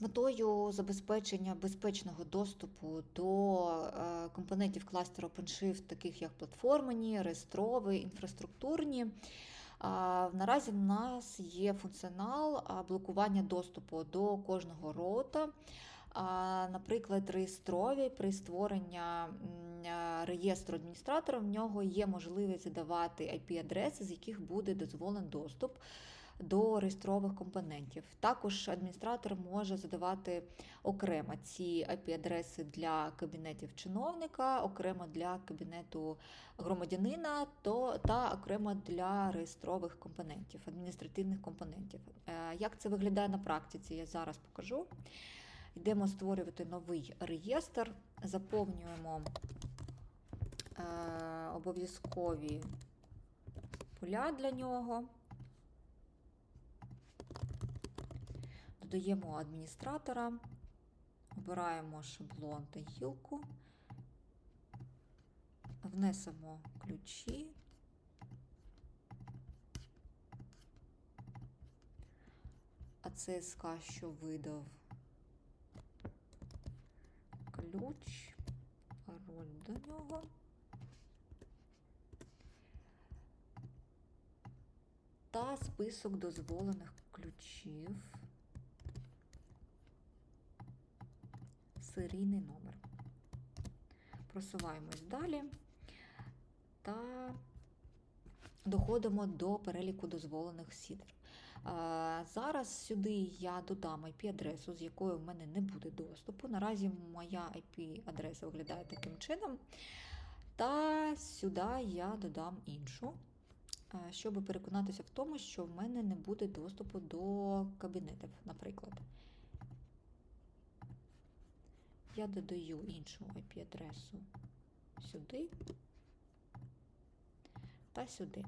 Метою забезпечення безпечного доступу до е, компонентів кластеру OpenShift, таких як платформені, реєстрові, інфраструктурні, а, Наразі в нас є функціонал блокування доступу до кожного роута. А, Наприклад, реєстрові при створенні реєстру адміністратора в нього є можливість задавати IP-адреси, з яких буде дозволений доступ до реєстрових компонентів. Також адміністратор може задавати окремо ці IP-адреси для кабінетів чиновника, окремо для кабінету громадянина, то та окремо для реєстрових компонентів, адміністративних компонентів. Е, Як це виглядає на практиці, я зараз покажу. Йдемо створювати новий реєстр, заповнюємо е, обов'язкові поля для нього. Додаємо адміністратора, обираємо шаблон та гілку, внесемо ключі. А ЦСК, що видав ключ, пароль до нього. Та список дозволених ключів. Серійний номер. Просуваємось далі та доходимо до переліку дозволених сідер. Зараз сюди я додам IP-адресу, з якою в мене не буде доступу. Наразі моя IP-адреса виглядає таким чином. Та сюди я додам іншу, щоб переконатися в тому, що в мене не буде доступу до кабінетів, наприклад. Я додаю іншу IP-адресу сюди та сюди.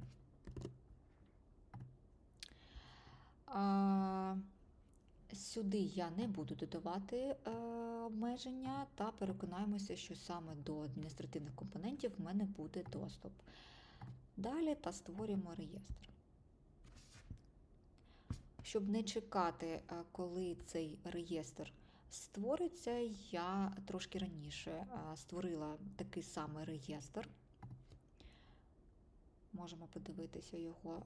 А, Сюди я не буду додавати е, обмеження та переконаємося, що саме до адміністративних компонентів в мене буде доступ. Далі та створюємо реєстр. Щоб не чекати, е, коли цей реєстр створиться, я трошки раніше створила такий самий реєстр. Можемо подивитися його.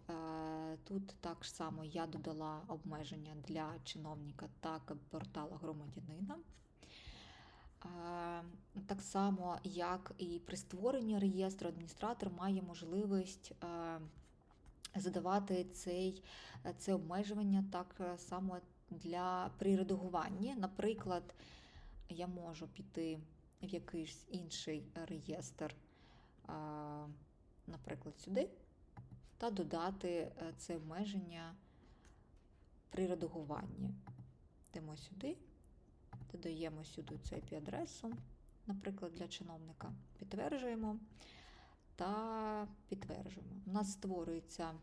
Тут так само я додала обмеження для чиновника та портала громадянина. Так само, як і при створенні реєстру, адміністратор має можливість задавати цей, це обмеження так само для при редагуванні. Наприклад, я можу піти в якийсь інший реєстр, наприклад, сюди, та додати е, це обмеження при редагуванні. Йдемо сюди, додаємо сюди цю IP-адресу, наприклад, для чиновника, підтверджуємо та підтверджуємо. У нас створюється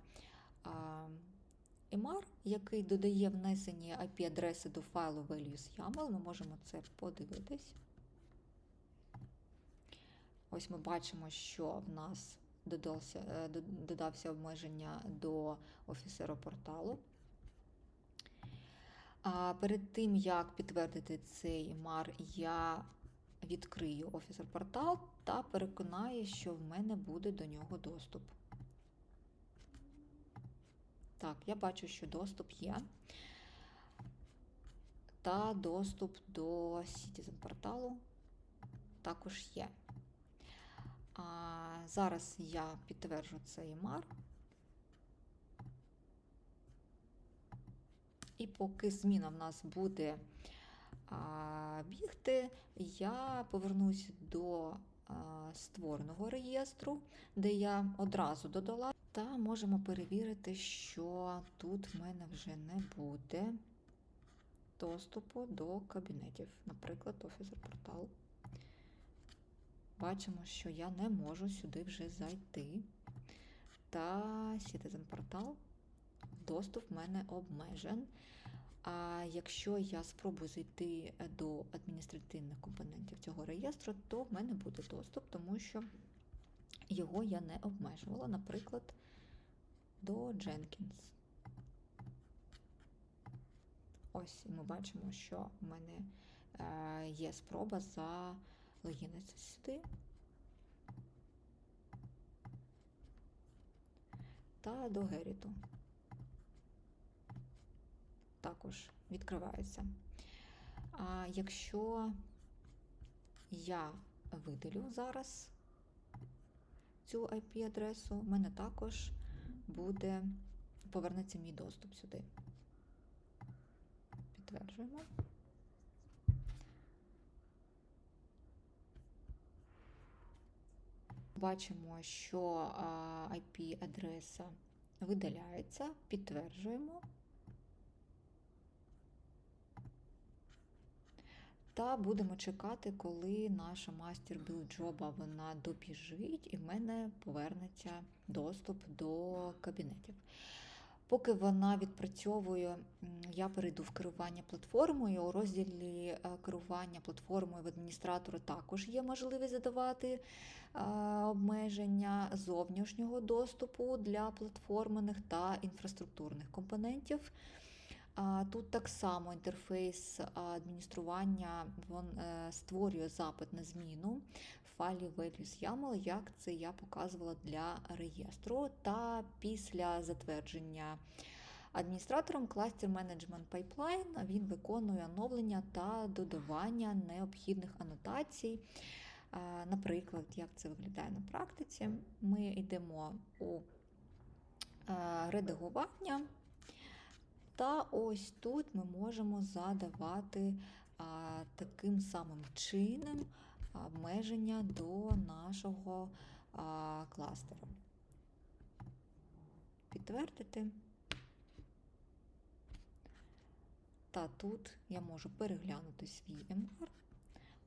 EMAR, який додає внесені IP-адреси до файлу values.yaml. Ми можемо це подивитись. Ось ми бачимо, що в нас додався, е, додався обмеження до офісера порталу. А Перед тим, як підтвердити цей мар, я відкрию офісер портал та переконаю, що в мене буде до нього доступ. Так, я бачу, що доступ є. Та доступ до Citizen порталу також є. А, Зараз я підтверджу цей мар. І поки зміна в нас буде а, бігти, я повернусь до а, створеного реєстру, де я одразу додала. Та можемо перевірити, що тут в мене вже не буде доступу до кабінетів, наприклад, офісер портал. Бачимо, що я не можу сюди вже зайти. Та Citizen портал, доступ в мене обмежен. А якщо я спробую зайти до адміністративних компонентів цього реєстру, то в мене буде доступ, тому що його я не обмежувала, наприклад, до Jenkins. Ось ми бачимо, що в мене е, є спроба залогінитися сюди. Та до Геріту. Також відкривається. А якщо я видалю зараз цю IP-адресу, в мене також буде повернеться мій доступ сюди. Підтверджуємо. Бачимо, що IP-адреса видаляється, підтверджуємо. Та будемо чекати, коли наша мастер білджоба вона добіжить і в мене повернеться доступ до кабінетів. Поки вона відпрацьовує, я перейду в керування платформою. У розділі е, керування платформою в адміністратора також є можливість задавати е, обмеження зовнішнього доступу для платформених та інфраструктурних компонентів. Тут так само інтерфейс адміністрування він е, створює запит на зміну в файлі values YAML, як це я показувала для реєстру. Та після затвердження адміністратором Cluster Management Pipeline він виконує оновлення та додавання необхідних анотацій. Наприклад, як це виглядає на практиці, ми йдемо у редагування. Та ось тут ми можемо задавати а, таким самим чином обмеження до нашого а, кластеру. Підтвердити. Та тут я можу переглянути свій MR.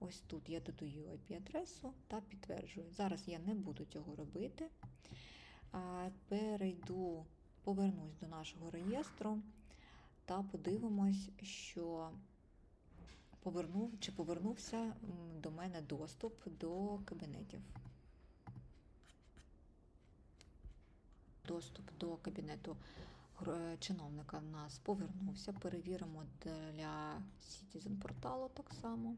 Ось тут я додаю IP-адресу та підтверджую. Зараз я не буду цього робити. Перейду, повернусь до нашого реєстру та подивимось, що повернув чи повернувся до мене доступ до кабінетів. Доступ до кабінету чиновника в нас повернувся. Перевіримо для Citizen порталу так само.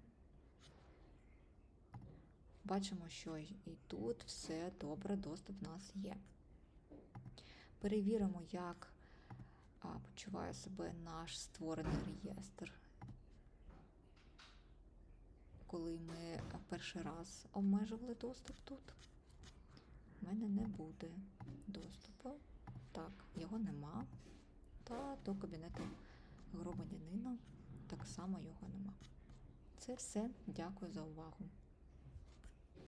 Бачимо, що і тут все добре, доступ в нас є. Перевіримо, як почуває себе наш створений реєстр. Коли ми перший раз обмежували доступ тут, в мене не буде доступу. Так, його нема. Та до кабінету громадянина так само його нема. Це все. Дякую за увагу.